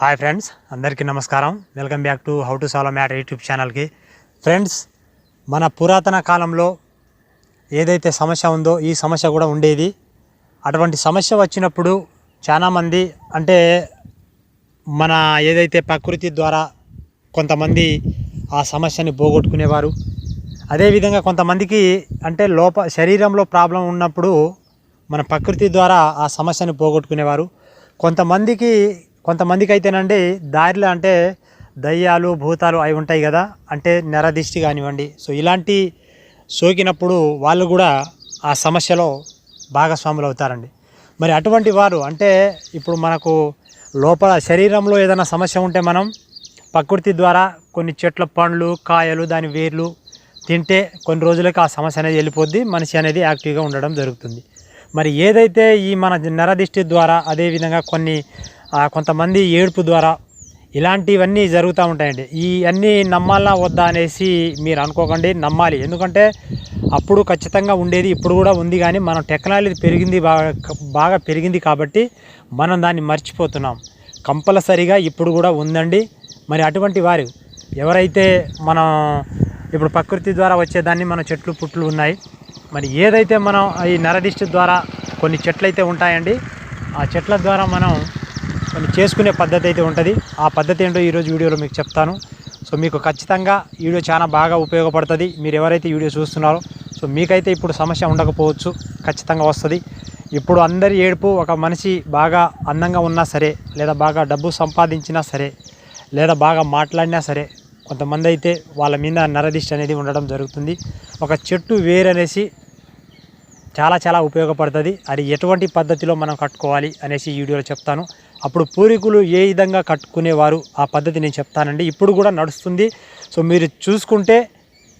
Hi friends అందరికీ నమస్కారం. Welcome back to how to solve matter YouTube ఛానల్కి friends మన పురాతన కాలంలో ఏదైతే సమస్య ఉందో ఈ సమస్య కూడా ఉండేది. అటువంటి సమస్య వచ్చినప్పుడు చాలామంది అంటే మన ఏదైతే ప్రకృతి ద్వారా కొంతమంది ఆ సమస్యని పోగొట్టుకునేవారు. అదేవిధంగా కొంతమందికి అంటే లోప శరీరంలో ప్రాబ్లం ఉన్నప్పుడు మన ప్రకృతి ద్వారా ఆ సమస్యని పోగొట్టుకునేవారు. కొంతమందికి కొంతమందికి అయితేనండి దారిలో అంటే దయ్యాలు భూతాలు అవి ఉంటాయి కదా. అంటే నెరదిష్టి కానివ్వండి. సో ఇలాంటి సోకినప్పుడు వాళ్ళు కూడా ఆ సమస్యలో భాగస్వాములు అవుతారండి. మరి అటువంటి వారు అంటే ఇప్పుడు మనకు లోపల శరీరంలో ఏదైనా సమస్య ఉంటే మనం ప్రకృతి ద్వారా కొన్ని చెట్ల పండ్లు కాయలు దాని వేర్లు తింటే కొన్ని రోజులకు ఆ సమస్య అనేది వెళ్ళిపోద్ది. మనిషి అనేది యాక్టివ్గా ఉండడం జరుగుతుంది. మరి ఏదైతే ఈ మన నరదిష్టి ద్వారా అదేవిధంగా కొన్ని కొంతమంది ఏడుపు ద్వారా ఇలాంటివన్నీ జరుగుతూ ఉంటాయండి. ఈ అన్నీ నమ్మాలా వద్దా అనేసి మీరు అనుకోకండి నమ్మాలి. ఎందుకంటే అప్పుడు ఖచ్చితంగా ఉండేది ఇప్పుడు కూడా ఉంది కానీ మనం టెక్నాలజీ పెరిగింది బాగా బాగా పెరిగింది కాబట్టి మనం దాన్ని మర్చిపోతున్నాం. కంపల్సరీగా ఇప్పుడు కూడా ఉందండి. మరి అటువంటి వారు ఎవరైతే మనం ఇప్పుడు ప్రకృతి ద్వారా వచ్చేదాన్ని మన చెట్లు పుట్లు ఉన్నాయి. మరి ఏదైతే మనం ఈ నరదిష్టి ద్వారా కొన్ని చెట్లు అయితే ఉంటాయండి ఆ చెట్ల ద్వారా మనం మనం చేసుకునే పద్ధతి అయితే ఉంటుంది. ఆ పద్ధతి ఏంటో ఈరోజు వీడియోలో మీకు చెప్తాను. సో మీకు ఖచ్చితంగా వీడియో చాలా బాగా ఉపయోగపడుతుంది. మీరు ఎవరైతే వీడియో చూస్తున్నారో సో మీకైతే ఇప్పుడు సమస్య ఉండకపోవచ్చు. ఖచ్చితంగా వస్తుంది. ఇప్పుడు అందరి ఏడుపు ఒక మనిషి బాగా అందంగా ఉన్నా సరే లేదా బాగా డబ్బు సంపాదించినా సరే లేదా బాగా మాట్లాడినా సరే కొంతమంది అయితే వాళ్ళ మీద నరదిష్టి అనేది ఉండడం జరుగుతుంది. ఒక చెట్టు వేరనేసి చాలా చాలా ఉపయోగపడుతుంది. అది ఎటువంటి పద్ధతిలో మనం కట్టుకోవాలి అనేసి ఈ వీడియోలో చెప్తాను. అప్పుడు పూర్వీకులు ఏ విధంగా కట్టుకునేవారు? ఆ పద్ధతి నేను చెప్తానండి. ఇప్పుడు కూడా నడుస్తుంది. సో మీరు చూసుకుంటే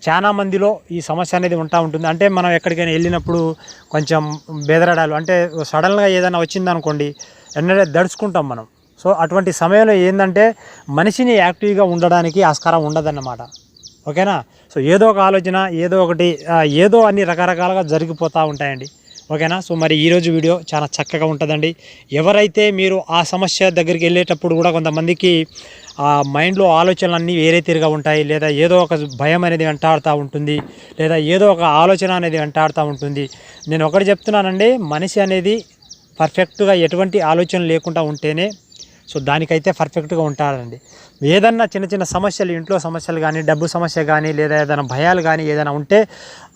చాలా మందిలో ఈ సమస్య అనేది ఉంటా ఉంటుంది. అంటే మనం ఎక్కడికైనా వెళ్ళినప్పుడు కొంచెం బెదరడాలు అంటే సడన్గా ఏదైనా వచ్చిందనుకోండి వెంటనే దడుచుకుంటాం మనం. సో అటువంటి సమయంలో ఏంటంటే మనిషిని యాక్టివ్గా ఉండడానికి ఆస్కారం ఉండదన్నమాట. ఓకేనా? సో ఏదో ఒక ఆలోచన ఏదో ఒకటి ఏదో అన్ని రకరకాలుగా జరిగిపోతూ ఉంటాయండి. ఓకేనా? సో మరి ఈరోజు వీడియో చాలా చక్కగా ఉంటుందండి. ఎవరైతే మీరు ఆ సమస్య దగ్గరికి వెళ్ళేటప్పుడు కూడా కొంతమందికి ఆ మైండ్లో ఆలోచనలు అన్నీ వేరే తీరుగా ఉంటాయి లేదా ఏదో ఒక భయం అనేది వెంటాడుతూ ఉంటుంది లేదా ఏదో ఒక ఆలోచన అనేది వెంటాడుతూ ఉంటుంది. నేను ఒకటి చెప్తున్నానండి మనిషి అనేది పర్ఫెక్ట్గా ఎటువంటి ఆలోచన లేకుండా ఉంటేనే సో దానికైతే పర్ఫెక్ట్గా ఉంటారండి. ఏదన్నా చిన్న చిన్న సమస్యలు ఇంట్లో సమస్యలు కానీ డబ్బు సమస్య కానీ లేదా ఏదైనా భయాలు కానీ ఏదైనా ఉంటే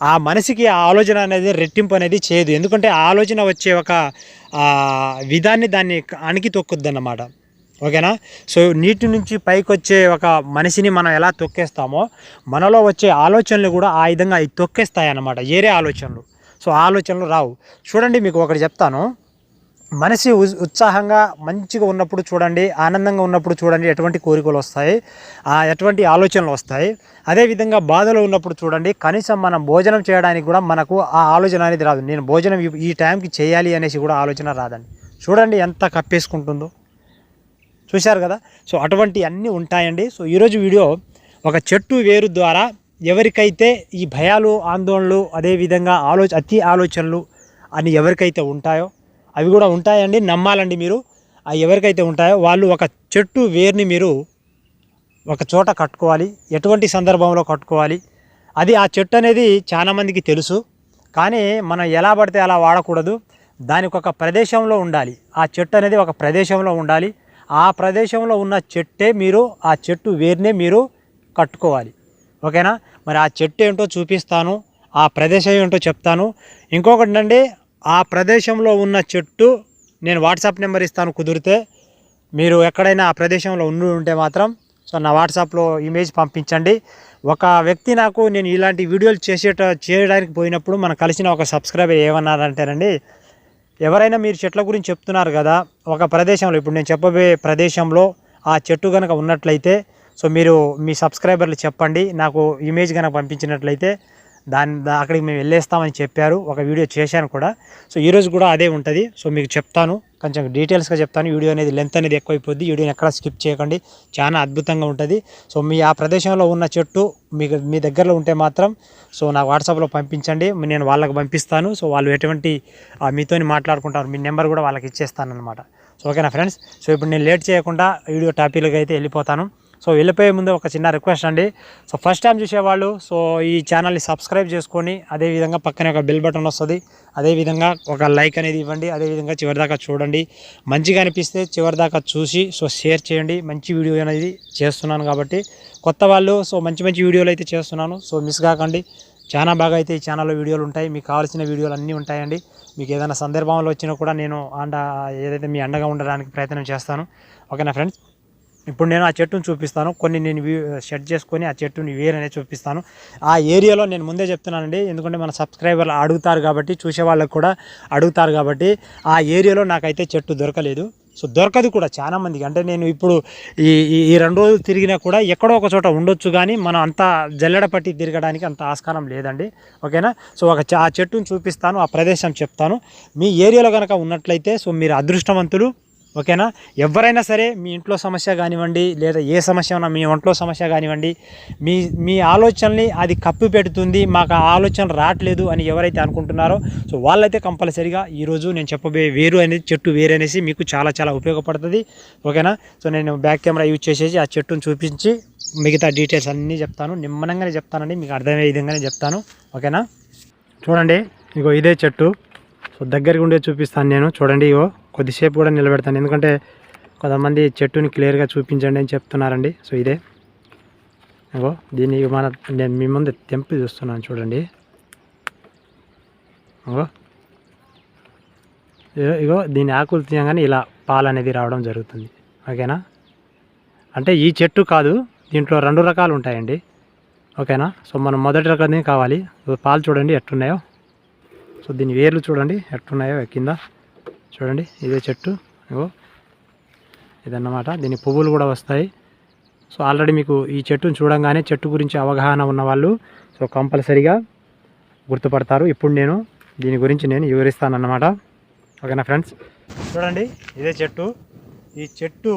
ఆ మనిషికి ఆ ఆలోచన అనేది రెట్టింపు అనేది చేయదు. ఎందుకంటే ఆ ఆలోచన వచ్చే ఒక విధాన్ని దాన్ని అణికి తొక్కుద్ది అన్నమాట ఓకేనా? సో నీటి నుంచి పైకి వచ్చే ఒక మనిషిని మనం ఎలా తొక్కేస్తామో మనలో వచ్చే ఆలోచనలు కూడా ఆ విధంగా అవి తొక్కేస్తాయి అన్నమాట ఏరే ఆలోచనలు. సో ఆలోచనలు రావు. చూడండి మీకు ఒకటి చెప్తాను. మనిషి ఉత్సాహంగా మంచిగా ఉన్నప్పుడు చూడండి ఆనందంగా ఉన్నప్పుడు చూడండి ఎటువంటి కోరికలు వస్తాయి ఆ ఎటువంటి ఆలోచనలు వస్తాయి. అదేవిధంగా బాధలో ఉన్నప్పుడు చూడండి కనీసం మనం భోజనం చేయడానికి కూడా మనకు ఆ ఆలోచన అనేది రాదు. నేను భోజనం ఈ- టైంకి చేయాలి అనేసి కూడా ఆలోచన రాదండి. చూడండి ఎంత కప్పేసుకుంటుందో. చూశారు కదా? సో అటువంటి అన్నీ ఉంటాయండి. సో ఈరోజు వీడియో ఒక చెట్టు వేరు ద్వారా ఎవరికైతే ఈ భయాలు ఆందోళనలు అదేవిధంగా ఆలోచ అతి ఆలోచనలు అని ఎవరికైతే ఉంటాయో అవి కూడా ఉంటాయండి. నమ్మాలండి మీరు. అవి ఎవరికైతే ఉంటాయో వాళ్ళు ఒక చెట్టు వేరుని మీరు ఒక చోట కట్టుకోవాలి. ఎటువంటి సందర్భంలో కట్టుకోవాలి. అది ఆ చెట్టు అనేది చాలామందికి తెలుసు. కానీ మనం ఎలా పడితే అలా వాడకూడదు. దానికి ఒక ప్రదేశంలో ఉండాలి. ఆ చెట్టు అనేది ఒక ప్రదేశంలో ఉండాలి. ఆ ప్రదేశంలో ఉన్న చెట్టే మీరు ఆ చెట్టు వేరునే మీరు కట్టుకోవాలి. ఓకేనా? మరి ఆ చెట్టు ఏంటో చూపిస్తాను. ఆ ప్రదేశం ఏంటో చెప్తాను. ఇంకొకటి అండి ఆ ప్రదేశంలో ఉన్న చెట్టు నేను వాట్సాప్ నెంబర్ ఇస్తాను కుదిరితే. మీరు ఎక్కడైనా ఆ ప్రదేశంలో ఉండి ఉంటే మాత్రం సో నా వాట్సాప్లో ఇమేజ్ పంపించండి. ఒక వ్యక్తి నాకు నేను ఇలాంటి వీడియోలు చేసేట చేయడానికి పోయినప్పుడు మనం కలిసిన ఒక సబ్స్క్రైబర్ ఏమన్నారంటేనండి ఎవరైనా మీరు చెట్ల గురించి చెప్తున్నారు కదా ఒక ప్రదేశంలో ఇప్పుడు నేను చెప్పబోయే ప్రదేశంలో ఆ చెట్టు కనుక ఉన్నట్లయితే సో మీరు మీ సబ్స్క్రైబర్లు చెప్పండి నాకు ఇమేజ్ కనుక పంపించినట్లయితే దాని అక్కడికి మేము వెళ్ళేస్తామని చెప్పారు. ఒక వీడియో చేశాను కూడా. సో ఈరోజు కూడా అదే ఉంటుంది. సో మీకు చెప్తాను. కొంచెం డీటెయిల్స్గా చెప్తాను. వీడియో అనేది లెంత్ అనేది ఎక్కువైపోద్ది. వీడియోని ఎక్కడ స్కిప్ చేయకండి. చాలా అద్భుతంగా ఉంటుంది. సో మీ ఆ ప్రదేశంలో ఉన్న చెట్టు మీకు మీ దగ్గరలో ఉంటే మాత్రం సో నా వాట్సాప్లో పంపించండి. నేను వాళ్ళకి పంపిస్తాను. సో వాళ్ళు ఎటువంటి మీతోని మాట్లాడుకుంటారు. మీ నెంబర్ కూడా వాళ్ళకి ఇచ్చేస్తాను అనమాట సో ఓకేనా ఫ్రెండ్స్? సో ఇప్పుడు నేను లేట్ చేయకుండా వీడియో టాపిక్గా అయితే వెళ్ళిపోతాను. సో వెళ్ళిపోయే ముందు ఒక చిన్న రిక్వెస్ట్ అండి. సో ఫస్ట్ టైం చూసేవాళ్ళు సో ఈ ఛానల్ని సబ్స్క్రైబ్ చేసుకొని అదేవిధంగా పక్కనే ఒక బెల్ బటన్ వస్తుంది. అదేవిధంగా ఒక లైక్ అనేది ఇవ్వండి. అదేవిధంగా చివరిదాకా చూడండి. మంచిగా అనిపిస్తే చివరిదాకా చూసి సో షేర్ చేయండి. మంచి వీడియో అనేది చేస్తున్నాను కాబట్టి. కొత్త వాళ్ళు సో మంచి మంచి వీడియోలు అయితే చేస్తున్నాను. సో మిస్ కాకండి. చాలా బాగా అయితే ఈ ఛానల్లో వీడియోలు ఉంటాయి. మీకు కావాల్సిన వీడియోలు అన్నీ ఉంటాయండి. మీకు ఏదైనా సందర్భంలో వచ్చినా కూడా నేను అండ ఏదైతే మీ అండగా ఉండడానికి ప్రయత్నం చేస్తాను. ఓకేనా ఫ్రెండ్స్ ఇప్పుడు నేను ఆ చెట్టును చూపిస్తాను. కొన్ని నేను సెట్ చేసుకొని ఆ చెట్టుని వేరేనే చూపిస్తాను. ఆ ఏరియాలో నేను ముందే చెప్తున్నానండి. ఎందుకంటే మన సబ్స్క్రైబర్లు అడుగుతారు కాబట్టి చూసే వాళ్ళకి కూడా అడుగుతారు కాబట్టి ఆ ఏరియాలో నాకైతే చెట్టు దొరకలేదు. సో దొరకదు కూడా చాలా మందికి. అంటే నేను ఇప్పుడు ఈ ఈ- రెండు రోజులు తిరిగినా కూడా ఎక్కడో ఒక చోట ఉండొచ్చు కానీ మనం అంత జల్లెడ పట్టి తిరగడానికి అంత ఆస్కారం లేదండి. ఓకేనా? సో ఒక ఆ చెట్టును చూపిస్తాను ఆ ప్రదేశం చెప్తాను. మీ ఏరియాలో కనుక ఉన్నట్లయితే సో మీరు అదృష్టవంతులు. ఓకేనా? ఎవరైనా సరే మీ ఇంట్లో సమస్య కానివ్వండి లేదా ఏ సమస్య ఉన్నా మీ ఒంట్లో సమస్య కానివ్వండి మీ మీ ఆలోచనని అది కప్పి పెడుతుంది మాకు ఆ ఆలోచన రావట్లేదు అని ఎవరైతే అనుకుంటున్నారో సో వాళ్ళైతే కంపల్సరీగా ఈరోజు నేను చెప్పబోయే వేరు అనేది చెట్టు వేరు అనేసి మీకు చాలా చాలా ఉపయోగపడుతుంది. ఓకేనా? సో నేను బ్యాక్ కెమెరా యూజ్ చేసేసి ఆ చెట్టును చూపించి మిగతా డీటెయిల్స్ అన్నీ చెప్తాను. నిమ్మనంగానే చెప్తానండి మీకు అర్థమయ్యే విధంగానే చెప్తాను. ఓకేనా? చూడండి ఇగో ఇదే చెట్టు. సో దగ్గరికి ఉండే చూపిస్తాను నేను. చూడండి ఇగో కొద్దిసేపు కూడా నిలబెడతాను. ఎందుకంటే కొంతమంది చెట్టుని క్లియర్గా చూపించండి అని చెప్తున్నారండి. సో ఇదే. ఇగో దీన్ని ఇగో మన నేను మీ ముందు తెంపి చూస్తున్నాను చూడండి. ఇగో. ఇగో- ఇగో దీని ఆకులు తీయగానే ఇలా పాలు అనేది రావడం జరుగుతుంది. ఓకేనా? అంటే ఈ చెట్టు కాదు దీంట్లో రెండు రకాలు ఉంటాయండి. ఓకేనా? సో మనం మొదటి రకం కావాలి? పాలు చూడండి ఎట్టున్నాయో సో దీని వేర్లు చూడండి ఎట్టున్నాయో కింద చూడండి ఇదే చెట్టు ఇగో ఇదన్నమాట. దీని పువ్వులు కూడా వస్తాయి. సో ఆల్రెడీ మీకు ఈ చెట్టును చూడంగానే చెట్టు గురించి అవగాహన ఉన్న వాళ్ళు సో కంపల్సరీగా గుర్తుపడతారు. ఇప్పుడు నేను దీని గురించి నేను వివరిస్తానన్నమాట. ఓకేనా ఫ్రెండ్స్? చూడండి ఇదే చెట్టు. ఈ చెట్టు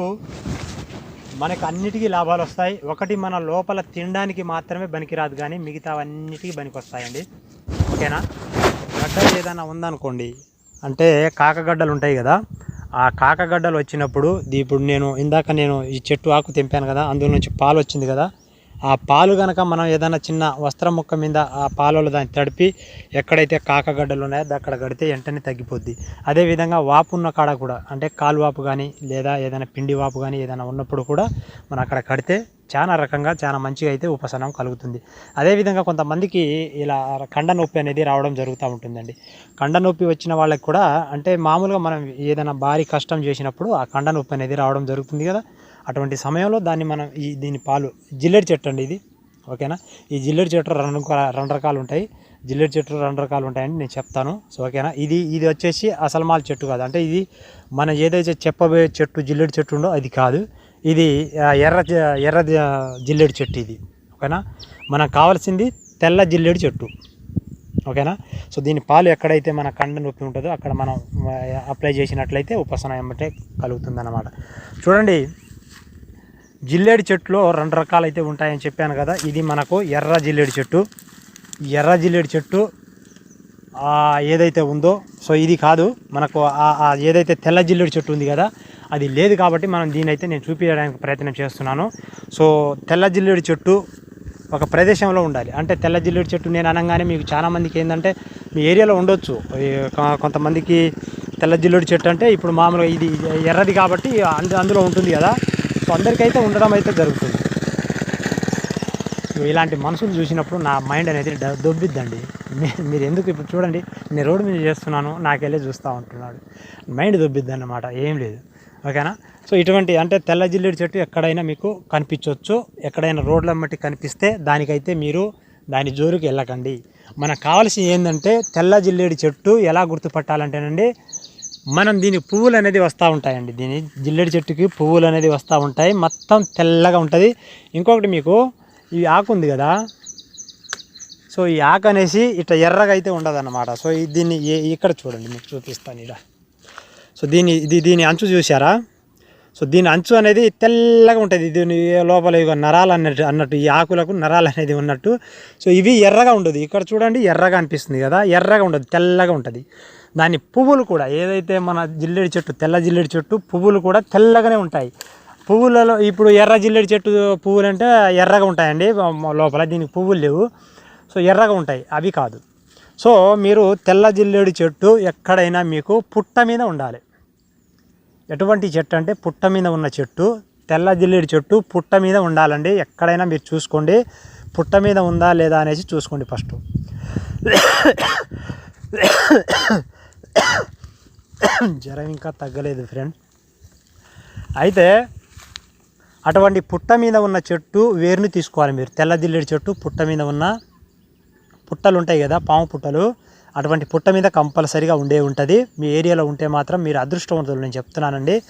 మనకు అన్నిటికీ లాభాలు వస్తాయి. ఒకటి మన లోపల తినడానికి మాత్రమే పనికిరాదు కానీ మిగతా అన్నిటికీ పనికి వస్తాయండి ఓకేనా? గడ్డ ఏదైనా ఉందనుకోండి అంటే కాకగడ్డలు ఉంటాయి కదా ఆ కాకగడ్డలు వచ్చినప్పుడు ఇప్పుడు నేను ఇందాక నేను ఈ చెట్టు ఆకు తెంపాను కదా అందులో నుంచి పాలు వచ్చింది కదా ఆ పాలు కనుక మనం ఏదైనా చిన్న వస్త్రం ముక్క మీద ఆ పాలలో దాన్ని తడిపి ఎక్కడైతే కాకగడ్డలు ఉన్నాయో అక్కడ కడితే వెంటనే తగ్గిపోద్ది. అదేవిధంగా వాపు ఉన్న కాడ కూడా అంటే కాలు వాపు కానీ లేదా ఏదైనా పిండి వాపు కానీ ఏదైనా ఉన్నప్పుడు కూడా మనం అక్కడ కడితే చాలా రకంగా చాలా మంచిగా అయితే ఉపశమనం కలుగుతుంది. అదేవిధంగా కొంతమందికి ఇలా కండ నొప్పి అనేది రావడం జరుగుతూ ఉంటుందండి. కండ నొప్పి వచ్చిన వాళ్ళకి కూడా అంటే మామూలుగా మనం ఏదైనా భారీ కష్టం చేసినప్పుడు ఆ కండ నొప్పి అనేది రావడం జరుగుతుంది కదా. అటువంటి సమయంలో దాన్ని మనం ఈ దీని పాలు జిల్లెడి చెట్టు అండి ఇది. ఓకేనా? ఈ జిల్లెడి చెట్టు రెండు రెండు రకాలు ఉంటాయి. జిల్లెడి చెట్టు రెండు రకాలు ఉంటాయని నేను చెప్తాను. సో ఓకేనా? ఇది ఇది వచ్చేసి అసల్మాల్ చెట్టు కాదు. అంటే ఇది మన ఏదైతే చెప్పబోయే చెట్టు జిల్లెడి చెట్టు ఉందో అది కాదు. ఇది ఎర్ర ఎర్ర జ- జిల్లెడి చెట్టు ఇది. ఓకేనా? మనకు కావాల్సింది తెల్ల జిల్లెడి చెట్టు. ఓకేనా? సో దీని పాలు ఎక్కడైతే మన కండ నొప్పి ఉంటుందో అక్కడ మనం అప్లై చేసినట్లయితే ఉపశమనం ఏమంటే కలుగుతుందన్నమాట. చూడండి జిల్లేడి చెట్టులో రెండు రకాలు అయితే ఉంటాయని చెప్పాను కదా. ఇది మనకు ఎర్ర జిల్లేడి చెట్టు. ఎర్ర జిల్లేడి చెట్టు ఏదైతే ఉందో సో ఇది కాదు మనకు ఏదైతే తెల్ల జిల్లేడి చెట్టు ఉంది కదా అది లేదు కాబట్టి మనం దీని అయితే నేను చూపించడానికి ప్రయత్నం చేస్తున్నాను. సో తెల్ల జిల్లేడి చెట్టు ఒక ప్రదేశంలో ఉండాలి. అంటే తెల్ల జిల్లేడు చెట్టు నేను అనగానే మీకు చాలామందికి ఏంటంటే మీ ఏరియాలో ఉండొచ్చు. కొంతమందికి తెల్ల జిల్లేడు చెట్టు అంటే ఇప్పుడు మామూలుగా ఇది ఎర్రది కాబట్టి అందు అందులో ఉంటుంది కదా. సో అందరికైతే ఉండడం అయితే జరుగుతుంది. ఇలాంటి మనుషులు చూసినప్పుడు నా మైండ్ అనేది దొబ్బిద్దండి. మీ- మీరు ఎందుకు ఇప్పుడు చూడండి నేను రోడ్డు మీద చేస్తున్నాను నాకెళ్ళి చూస్తూ ఉంటున్నాడు. మైండ్ దొబ్బిద్ది అన్నమాట ఏం లేదు. ఓకేనా? సో ఇటువంటి అంటే తెల్ల జిల్లేడు చెట్టు ఎక్కడైనా మీకు కనిపించవచ్చు ఎక్కడైనా రోడ్ల మట్టి కనిపిస్తే దానికైతే మీరు దాని జోరుకి వెళ్ళకండి. మనకు కావాల్సింది ఏంటంటే తెల్ల జిల్లేడు చెట్టు ఎలా గుర్తుపట్టాలంటేనండి మనం దీని పువ్వులు అనేది వస్తూ ఉంటాయండి. దీని జిల్లడి చెట్టుకి పువ్వులు అనేది వస్తూ ఉంటాయి. మొత్తం తెల్లగా ఉంటుంది. ఇంకొకటి మీకు ఈ ఆకు ఉంది కదా. సో ఈ ఆకు అనేసి ఇట్లా ఎర్రగా అయితే ఉండదు సో దీన్ని ఏ- ఇక్కడ చూడండి మీకు చూపిస్తాను ఇక్కడ సో దీని ఇది దీని అంచు చూసారా సో దీని అంచు అనేది తెల్లగా ఉంటుంది. దీని లోపల నరాలు అన్నట్టు అన్నట్టు ఈ ఆకులకు నరాలు అనేది ఉన్నట్టు. సో ఇవి ఎర్రగా ఉండదు. ఇక్కడ చూడండి ఎర్రగా అనిపిస్తుంది కదా. ఎర్రగా ఉండదు. తెల్లగా ఉంటుంది. దాని పువ్వులు కూడా ఏదైతే మన జిల్లేడి చెట్టు తెల్ల జిల్లేడి చెట్టు పువ్వులు కూడా తెల్లగానే ఉంటాయి. పువ్వులలో ఇప్పుడు ఎర్ర జిల్లేడి చెట్టు పువ్వులు అంటే ఎర్రగా ఉంటాయండి లోపల దీనికి పువ్వులు లేవు. సో ఎర్రగా ఉంటాయి అవి కాదు. సో మీరు తెల్ల జిల్లేడు చెట్టు ఎక్కడైనా మీకు పుట్ట మీద ఉండాలి. ఎటువంటి చెట్టు అంటే పుట్ట మీద ఉన్న చెట్టు తెల్ల జిల్లేడు చెట్టు పుట్ట మీద ఉండాలండి. ఎక్కడైనా మీరు చూసుకోండి పుట్ట మీద ఉందా లేదా అనేసి చూసుకోండి ఫస్ట్. జ్వరం ఇంకా తగ్గలేదు ఫ్రెండ్ అయితే అటువంటి పుట్ట మీద ఉన్న చెట్టు వేరుని తీసుకోవాలి మీరు. తెల్ల చెట్టు పుట్ట మీద ఉన్న పుట్టలు ఉంటాయి కదా పాము పుట్టలు. అటువంటి పుట్ట మీద కంపల్సరీగా ఉండే ఉంటుంది. మీ ఏరియాలో ఉంటే మాత్రం మీరు అదృష్టవంతులు నేను చెప్తున్నానండి.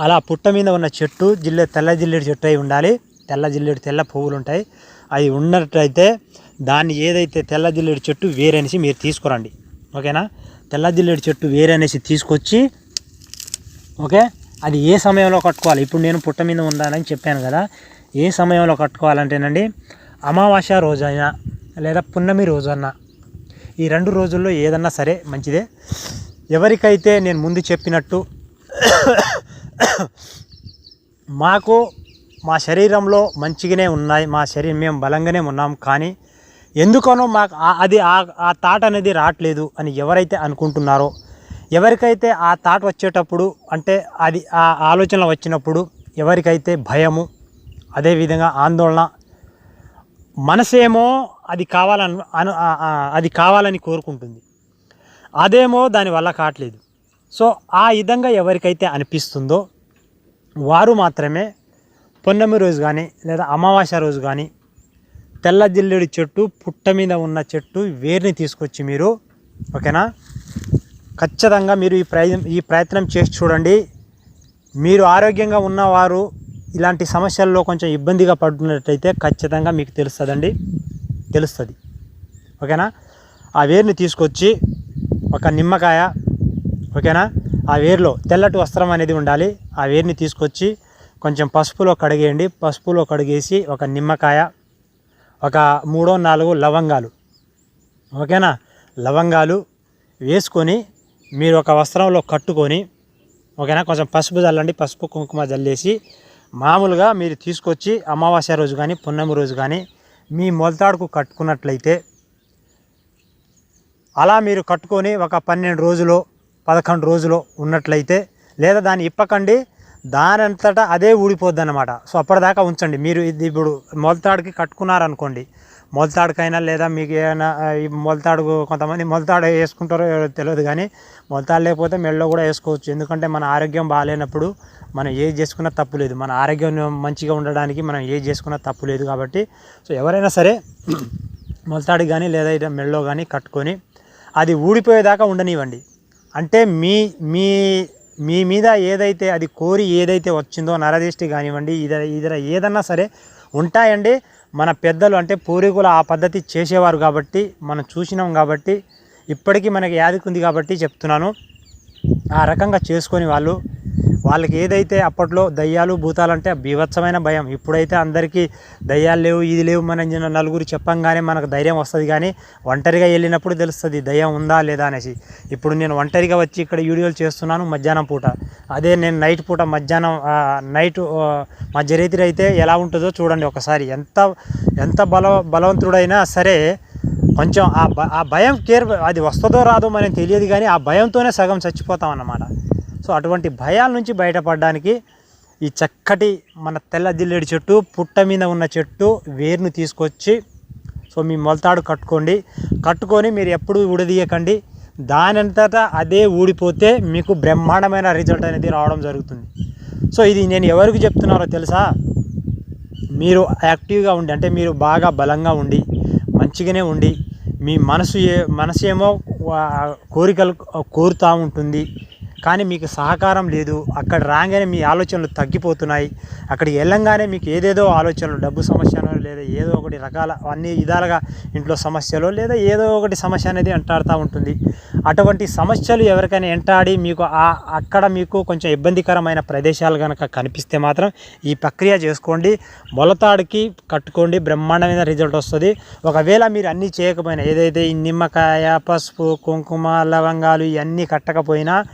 అలా పుట్ట మీద ఉన్న చెట్టు జిల్లె తెల్ల జిల్లేడు చెట్టు అయి ఉండాలి. తెల్ల జిల్లేడు తెల్ల పువ్వులు ఉంటాయి. అవి ఉన్నట్టయితే దాన్ని ఏదైతే తెల్ల జిల్లేడు చెట్టు వేరనేసి మీరు తీసుకురండి. ఓకేనా? తెల్ల జిల్లేడు చెట్టు వేరనేసి తీసుకొచ్చి ఓకే? అది ఏ సమయంలో కట్టుకోవాలి? ఇప్పుడు నేను పుట్ట మీద ఉండాలని చెప్పాను కదా. ఏ సమయంలో కట్టుకోవాలంటేనండి అమావాస్య రోజైనా లేదా పున్నమి రోజన్నా ఈ రెండు రోజుల్లో ఏదన్నా సరే మంచిదే. ఎవరికైతే నేను ముందు చెప్పినట్టు మాకు మా శరీరంలో మంచిగానే ఉన్నాయి మా శరీరం మేము బలంగానే ఉన్నాం కానీ ఎందుకనో మాకు అది ఆ- ఆ థాట్ అనేది రావట్లేదు అని ఎవరైతే అనుకుంటున్నారో ఎవరికైతే ఆ థాట్ వచ్చేటప్పుడు అంటే అది ఆ ఆలోచన వచ్చినప్పుడు ఎవరికైతే భయము అదేవిధంగా ఆందోళన మనసేమో అది కావాలని అను అది కావాలని కోరుకుంటుంది. అదేమో దాని వల్ల కావట్లేదు. సో ఆ విధంగా ఎవరికైతే అనిపిస్తుందో వారు మాత్రమే పొన్నమి రోజు కానీ లేదా అమావాస్య రోజు కానీ తెల్ల జిల్లేడు చెట్టు పుట్ట మీద ఉన్న చెట్టు వేరుని తీసుకొచ్చి మీరు ఓకేనా? ఖచ్చితంగా మీరు ఈ ప్రయత్నం ఈ ప్రయత్నం చేసి చూడండి. మీరు ఆరోగ్యంగా ఉన్నవారు ఇలాంటి సమస్యల్లో కొంచెం ఇబ్బందిగా పడుతున్నట్టయితే ఖచ్చితంగా మీకు తెలుస్తుందండి. తెలుస్తుంది. ఓకేనా? ఆ వేరుని తీసుకొచ్చి ఒక నిమ్మకాయ ఓకేనా? ఆ వేరులో తెల్లటి వస్త్రం అనేది ఉండాలి. ఆ వేరుని తీసుకొచ్చి కొంచెం పసుపులో కడిగేయండి. పసుపులో కడిగేసి ఒక నిమ్మకాయ ఒక మూడో నాలుగు లవంగాలు. ఓకేనా? లవంగాలు వేసుకొని మీరు ఒక వస్త్రంలో కట్టుకొని ఓకేనా? కొంచెం పసుపు చల్లండి పసుపు కుంకుమ జల్లేసి మామూలుగా మీరు తీసుకొచ్చి అమావాస్య రోజు కానీ పున్నమి రోజు కానీ మీ మొలతాడుకు కట్టుకున్నట్లయితే అలా మీరు కట్టుకొని ఒక పన్నెండు రోజులు పదకొండు రోజులు ఉన్నట్లయితే లేదా దాన్ని ఇప్పకండి దాని అంతటా అదే ఊడిపోద్ది అనమాట సో అప్పటిదాకా ఉంచండి. మీరు ఇది ఇప్పుడు మొలతాడుకి కట్టుకున్నారనుకోండి. మొలతాడుకైనా లేదా మీకు ఏమైనా ఈ మొలతాడు కొంతమంది మొలతాడు వేసుకుంటారో తెలియదు కానీ మొలతాడు లేకపోతే మెడలో కూడా వేసుకోవచ్చు. ఎందుకంటే మన ఆరోగ్యం బాగాలేనప్పుడు మనం ఏది చేసుకున్నా తప్పు లేదు. మన ఆరోగ్యం మంచిగా ఉండడానికి మనం ఏది చేసుకున్నా తప్పు లేదు కాబట్టి. సో ఎవరైనా సరే మొలతాడు కానీ లేదా ఇట్లా మెడలో కానీ కట్టుకొని అది ఊడిపోయేదాకా ఉండనివ్వండి. అంటే మీ మీ మీ మీద ఏదైతే అది కోరి ఏదైతే వచ్చిందో నరదిష్టి కానివ్వండి ఇదర ఇదర ఏదన్నా సరే ఉంటాయండి. మన పెద్దలు అంటే పూర్వీకులు ఆ పద్ధతి చేసేవారు కాబట్టి మనం చూసినాం కాబట్టి ఇప్పటికీ మనకి యాదికుంది కాబట్టి చెప్తున్నాను. ఆ రకంగా చేసుకొని వాళ్ళు వాళ్ళకి ఏదైతే అప్పట్లో దయ్యాలు భూతాలంటే బీభత్సమైన భయం. ఇప్పుడైతే అందరికీ దయ్యాలు లేవు ఇది లేవు మన నలుగురు చెప్పంగానే మనకు ధైర్యం వస్తుంది కానీ ఒంటరిగా వెళ్ళినప్పుడు తెలుస్తుంది దయ్యం ఉందా లేదా అనేసి. ఇప్పుడు నేను ఒంటరిగా వచ్చి ఇక్కడ వీడియోలు చేస్తున్నాను మధ్యాహ్నం పూట. అదే నేను నైట్ పూట మధ్యాహ్నం నైట్ ఆ, అయితే ఎలా ఉంటుందో చూడండి ఒకసారి. ఎంత ఎంత బల బలవంతుడైనా సరే కొంచెం ఆ భ ఆ భయం కేర్ అది వస్తుందో రాదో మనకి తెలియదు కానీ ఆ భయంతోనే సగం చచ్చిపోతాం అన్నమాట. సో అటువంటి భయాల నుంచి బయటపడడానికి ఈ చక్కటి మన తెల్ల జిల్లేడు చెట్టు పుట్ట మీద ఉన్న చెట్టు వేరును తీసుకొచ్చి సో మీ మొలతాడు కట్టుకోండి. కట్టుకొని మీరు ఎప్పుడు ఉడదీయకండి దానంతటా అదే ఊడిపోతే మీకు బ్రహ్మాండమైన రిజల్ట్ అనేది రావడం జరుగుతుంది. సో ఇది నేను ఎవరికి చెప్తున్నారో తెలుసా? మీరు యాక్టివ్గా ఉండి అంటే మీరు బాగా బలంగా ఉండి మంచిగానే ఉండి మీ మనసు ఏ మనసు ఏమో కోరికలు కోరుతూ ఉంటుంది. కానీ మీకు సహకారం లేదు. అక్కడ రాగానే మీ ఆలోచనలు తగ్గిపోతున్నాయి. అక్కడికి వెళ్ళంగానే మీకు ఏదేదో ఆలోచనలు డబ్బు సమస్యలు లేదా ఏదో ఒకటి రకాల అన్ని విధాలుగా ఇంట్లో సమస్యలు లేదా ఏదో ఒకటి సమస్య అనేది ఎంటాడుతూ ఉంటుంది. అటువంటి సమస్యలు ఎవరికైనా ఎంటాడి మీకు ఆ అక్కడ మీకు కొంచెం ఇబ్బందికరమైన ప్రదేశాలు కనుక కనిపిస్తే మాత్రం ఈ ప్రక్రియ చేసుకోండి. మొలతాడికి కట్టుకోండి. బ్రహ్మాండమైన రిజల్ట్ వస్తుంది. ఒకవేళ మీరు అన్నీ చేయకపోయినా ఏదైతే ఈ నిమ్మకాయ పసుపు కుంకుమ లవంగాలు ఇవన్నీ కట్టకపోయినా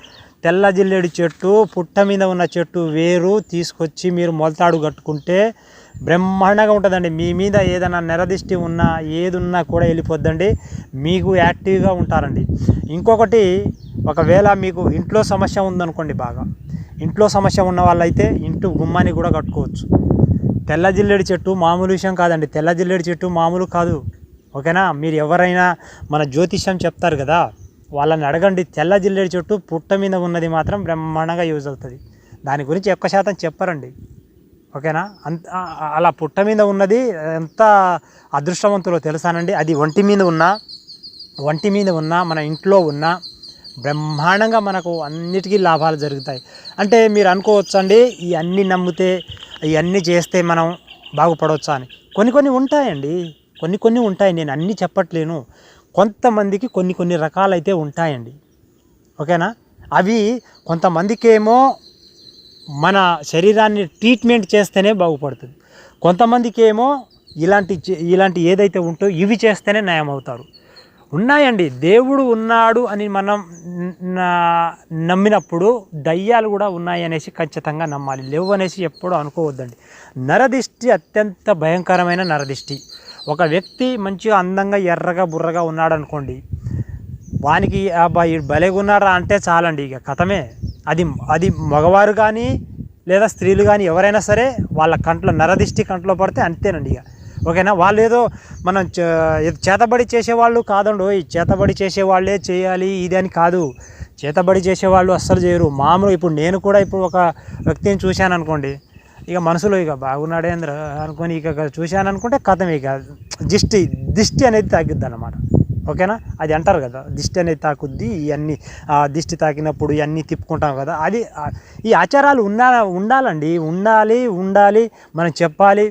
తెల్ల జిల్లేడు చెట్టు పుట్ట మీద ఉన్న చెట్టు వేరు తీసుకొచ్చి మీరు మొలతాడు కట్టుకుంటే బ్రహ్మాండంగా ఉంటుందండి. మీ మీద ఏదైనా నెరదిష్టి ఉన్నా ఏది ఉన్నా కూడా వెళ్ళిపోద్దండి. మీకు యాక్టివ్గా ఉంటారండి. ఇంకొకటి ఒకవేళ మీకు ఇంట్లో సమస్య ఉందనుకోండి బాగా. ఇంట్లో సమస్య ఉన్న వాళ్ళైతే ఇంటి గుమ్మాన్ని కూడా కట్టుకోవచ్చు. తెల్ల జిల్లేడు చెట్టు మామూలు విషయం కాదండి. తెల్ల జిల్లేడు చెట్టు మామూలు కాదు. ఓకేనా? మీరు ఎవరైనా మన జ్యోతిష్యం చెప్తారు కదా? వాళ్ళని అడగండి తెల్ల జిల్లేడు చెట్టు పుట్ట మీద ఉన్నది మాత్రం బ్రహ్మాండంగా యూజ్ అవుతుంది. దాని గురించి ఎక్కువ శాతం చెప్పరండి. ఓకేనా? అంత అలా పుట్ట మీద ఉన్నది ఎంత అదృష్టవంతులో తెలుసానండి. అది ఒంటి మీద ఉన్నా ఒంటి మీద ఉన్న మన ఇంట్లో ఉన్న బ్రహ్మాండంగా మనకు అన్నిటికీ లాభాలు జరుగుతాయి. అంటే మీరు అనుకోవచ్చు అండి ఈ నమ్మితే ఇవన్నీ చేస్తే మనం బాగుపడవచ్చా అని. కొన్ని కొన్ని ఉంటాయండి. కొన్ని కొన్ని ఉంటాయి. నేను అన్నీ చెప్పట్లేను. కొంతమందికి కొన్ని కొన్ని రకాలైతే ఉంటాయండి. ఓకేనా? అవి కొంతమందికేమో మన శరీరాన్ని ట్రీట్మెంట్ చేస్తేనే బాగుపడుతుంది. కొంతమందికి ఏమో ఇలాంటి చే- ఇలాంటి ఏదైతే ఉంటో ఇవి చేస్తేనే నయం అవుతారు ఉన్నాయండి. దేవుడు ఉన్నాడు అని మనం నమ్మినప్పుడు దయ్యాలు కూడా ఉన్నాయి అనేసి ఖచ్చితంగా నమ్మాలి. లేవు అనేసి ఎప్పుడూ అనుకోవద్దండి. నరదిష్టి అత్యంత భయంకరమైన నరదిష్టి. ఒక వ్యక్తి మంచిగా అందంగా ఎర్రగా బుర్రగా ఉన్నాడు అనుకోండి వానికి అబ్బాయి భలేగా అంటే చాలండి ఇక కథమే. అది అది మగవారు కానీ లేదా స్త్రీలు కానీ ఎవరైనా సరే వాళ్ళ కంట్లో నరదిష్టి కంట్లో పడితే అంతేనండి ఇక. ఓకేనా? వాళ్ళు ఏదో మనం చేతబడి చేసేవాళ్ళు కాదండు ఈ చేతబడి చేసేవాళ్ళే చేయాలి ఇది అని కాదు. చేతబడి చేసేవాళ్ళు అస్సలు చేయరు. మామూలు ఇప్పుడు నేను కూడా ఇప్పుడు ఒక వ్యక్తిని చూశాను అనుకోండి ఇక మనసులో ఇక బాగున్నాడేంద్ర అనుకొని ఇక చూశాను అనుకుంటే కథం ఇక దిష్టి దిష్టి అనేది తగ్గిద్ది అనమాట ఓకేనా? అది అంటారు కదా దిష్టి అనేది తాకుద్ది ఇవన్నీ దిష్టి తాకినప్పుడు ఇవన్నీ తిప్పుకుంటాం కదా. అది ఈ ఆచారాలు ఉండా ఉండాలండి. ఉండాలి ఉండాలి మనం చెప్పాలి.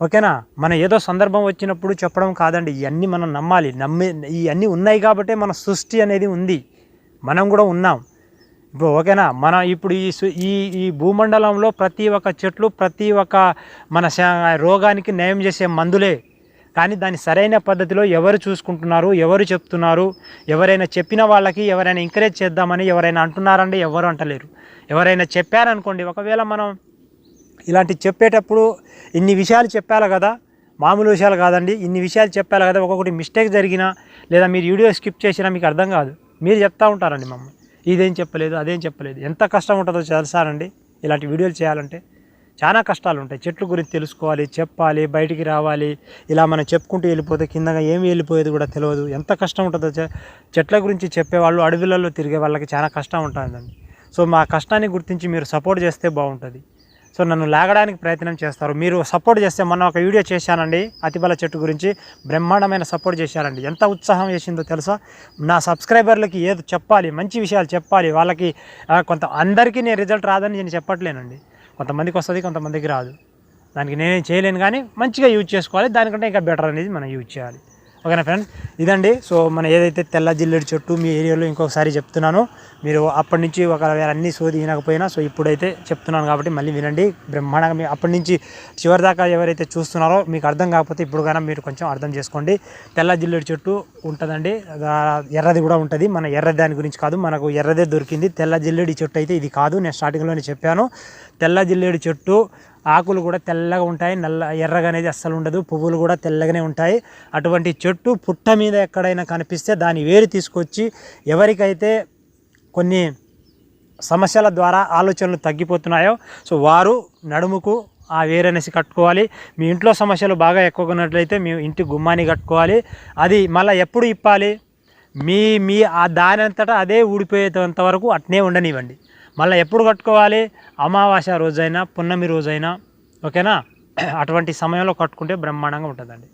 ఓకేనా? మన ఏదో సందర్భం వచ్చినప్పుడు చెప్పడం కాదండి. ఇవన్నీ మనం నమ్మాలి. నమ్మి ఇవన్నీ ఉన్నాయి కాబట్టే మన సృష్టి అనేది ఉంది. మనం కూడా ఉన్నాం. ఇప్పుడు ఓకేనా? మన ఇప్పుడు ఈ సు- ఈ ఈ భూమండలంలో ప్రతి ఒక్క చెట్లు ప్రతి ఒక్క మన రోగానికి నయం చేసే మందులే. కానీ దాన్ని సరైన పద్ధతిలో ఎవరు చూసుకుంటున్నారు ఎవరు చెప్తున్నారు ఎవరైనా చెప్పిన వాళ్ళకి ఎవరైనా ఎంకరేజ్ చేద్దామని ఎవరైనా అంటున్నారండి ఎవరు అంటలేరు. ఎవరైనా చెప్పారనుకోండి ఒకవేళ మనం ఇలాంటి చెప్పేటప్పుడు ఇన్ని విషయాలు చెప్పాలి కదా మామూలు విషయాలు కాదండి ఇన్ని విషయాలు చెప్పాలి కదా ఒక్కొక్కటి మిస్టేక్ జరిగినా లేదా మీరు వీడియో స్కిప్ చేసినా మీకు అర్థం కాదు. మీరు చెప్తా ఉంటారండి మమ్మల్ని. ఇదేం చెప్పలేదు అదేం చెప్పలేదు. ఎంత కష్టం ఉంటుందో తెలుసానండి ఇలాంటి వీడియోలు చేయాలంటే చాలా కష్టాలు ఉంటాయి. చెట్ల గురించి తెలుసుకోవాలి చెప్పాలి బయటికి రావాలి. ఇలా మనం చెప్పుకుంటూ వెళ్ళిపోతే కిందగా ఏమి వెళ్ళిపోయేది కూడా తెలియదు. ఎంత కష్టం ఉంటుందో చెట్ల గురించి చెప్పేవాళ్ళు అడవులలో తిరిగే వాళ్ళకి చాలా కష్టం ఉంటుందండి. సో మా కష్టాన్ని గుర్తించి మీరు సపోర్ట్ చేస్తే బాగుంటుంది. సో నన్ను లాగడానికి ప్రయత్నం చేస్తారు. మీరు సపోర్ట్ చేస్తే మొన్న ఒక వీడియో చేశానండి. అతిబల చెట్టు గురించి బ్రహ్మాండమైన సపోర్ట్ చేశారండి. ఎంత ఉత్సాహం చేసిందో తెలుసా? నా సబ్స్క్రైబర్లకి ఏదో చెప్పాలి మంచి విషయాలు చెప్పాలి వాళ్ళకి కొంత అందరికీ నేను రిజల్ట్ రాదని నేను చెప్పట్లేనండి. కొంతమందికి వస్తుంది కొంతమందికి రాదు. దానికి నేనేం చేయలేను కానీ మంచిగా యూజ్ చేసుకోవాలి. దానికంటే ఇంకా బెటర్ అనేది మనం యూజ్ చేయాలి. ఓకేనా ఫ్రెండ్ ఇదండి. సో మన ఏదైతే తెల్ల జిల్లేడు చెట్టు మీ ఏరియాలో ఇంకొకసారి చెప్తున్నాను మీరు అప్పటి నుంచి ఒకవేళ అన్ని సోది వినకపోయినా సో ఇప్పుడైతే చెప్తున్నాను కాబట్టి మళ్ళీ వినండి. బ్రహ్మాండంగా మీ అప్పటి నుంచి చివరి దాకా ఎవరైతే చూస్తున్నారో మీకు అర్థం కాకపోతే ఇప్పుడు కానీ మీరు కొంచెం అర్థం చేసుకోండి. తెల్ల జిల్లేడు చెట్టు ఉంటుందండి. ఎర్రది కూడా ఉంటుంది. మన ఎర్ర దాని గురించి కాదు మనకు ఎర్రదే దొరికింది. తెల్ల జిల్లేడి చెట్టు అయితే ఇది కాదు. నేను స్టార్టింగ్లోనే చెప్పాను. తెల్ల జిల్లేడు చెట్టు ఆకులు కూడా తెల్లగా ఉంటాయి. నల్ల ఎర్రగా అనేది అస్సలు ఉండదు. పువ్వులు కూడా తెల్లగానే ఉంటాయి. అటువంటి చెట్టు పుట్ట మీద ఎక్కడైనా కనిపిస్తే దాని వేరు తీసుకొచ్చి ఎవరికైతే కొన్ని సమస్యల ద్వారా ఆలోచనలు తగ్గిపోతున్నాయో సో వారు నడుముకు ఆ వేరనేసి కట్టుకోవాలి. మీ ఇంట్లో సమస్యలు బాగా ఎక్కువకున్నట్లయితే మీ ఇంటి గుమ్మాన్ని కట్టుకోవాలి. అది మళ్ళీ ఎప్పుడు ఇప్పాలి? మీ మీ ఆ దానంతటా అదే ఊడిపోయేంత వరకు అట్నే ఉండనివ్వండి. మళ్ళీ ఎప్పుడు కట్టుకోవాలి? అమావాస్య రోజైనా పున్నమి రోజైనా ఓకేనా? అటువంటి సమయంలో కట్టుకుంటే బ్రహ్మాండంగా ఉంటుందండి.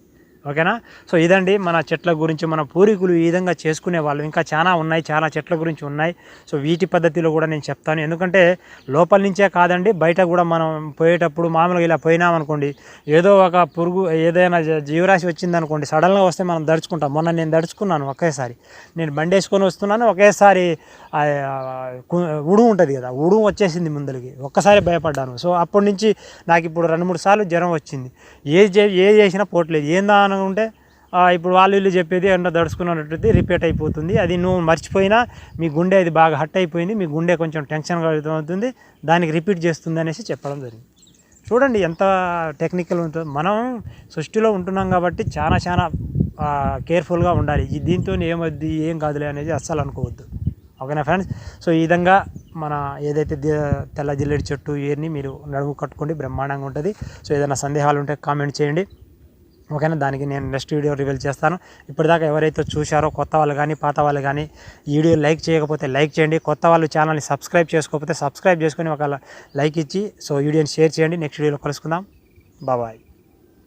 ఓకేనా? సో ఇదండి మన చెట్ల గురించి మన పూర్వీకులు ఈ విధంగా చేసుకునే వాళ్ళు. ఇంకా చాలా ఉన్నాయి చాలా చెట్ల గురించి ఉన్నాయి. సో వీటి పద్ధతిలో కూడా నేను చెప్తాను. ఎందుకంటే లోపల నుంచే కాదండి బయట కూడా మనం పోయేటప్పుడు మామూలుగా ఇలా పోయినామనుకోండి ఏదో ఒక పురుగు ఏదైనా జీవరాశి వచ్చిందనుకోండి సడన్గా వస్తే మనం దడుచుకుంటాం. మొన్న నేను దడుచుకున్నాను ఒకేసారి. నేను బండి వేసుకొని వస్తున్నాను ఒకేసారి ఆ, ఉడుము ఉంటుంది కదా ఉడుము వచ్చేసింది ముందరికి ఒక్కసారి భయపడ్డాను. సో అప్పటి నుంచి నాకు ఇప్పుడు రెండు మూడు సార్లు జ్వరం వచ్చింది. ఏది చే- చేసినా పోవట్లేదు. ఏందా అనుకుంటే ఇప్పుడు వాళ్ళు వీళ్ళు చెప్పేది ఎండ దడుచుకున్నట్టు రిపీట్ అయిపోతుంది. అది నువ్వు మర్చిపోయినా మీ గుండె అది బాగా హట్ అయిపోయింది. మీ గుండె కొంచెం టెన్షన్గా అవుతుంది దానికి రిపీట్ చేస్తుంది అనేసి చెప్పడం జరిగింది. చూడండి ఎంత టెక్నికల్ ఉంటుందో. మనం సృష్టిలో ఉంటున్నాం కాబట్టి చాలా చాలా కేర్ఫుల్గా ఉండాలి. దీంతో ఏమద్ది ఏం కాదులే అనేది అస్సలు అనుకోవద్దు. ఓకేనా ఫ్రెండ్స్? సో ఈ విధంగా మన ఏదైతే తెల్ల జిల్లెడి చెట్టు ఇయర్ని మీరు నడుము కట్టుకోండి బ్రహ్మాండంగా ఉంటుంది. సో ఏదైనా సందేహాలు ఉంటే కామెంట్ చేయండి. ఓకేనా? దానికి నేను నెక్స్ట్ వీడియో రివీల్ చేస్తాను. ఇప్పటిదాకా ఎవరైతే చూశారో కొత్త వాళ్ళు కానీ పాత వాళ్ళు కానీ ఈ వీడియో లైక్ చేయకపోతే లైక్ చేయండి. కొత్త వాళ్ళు ఛానల్ని సబ్స్క్రైబ్ చేసుకోకపోతే సబ్స్క్రైబ్ చేసుకొని ఒక లైక్ ఇచ్చి సో వీడియోని షేర్ చేయండి. నెక్స్ట్ వీడియోలో కలుసుకుందాం. బాబాయ్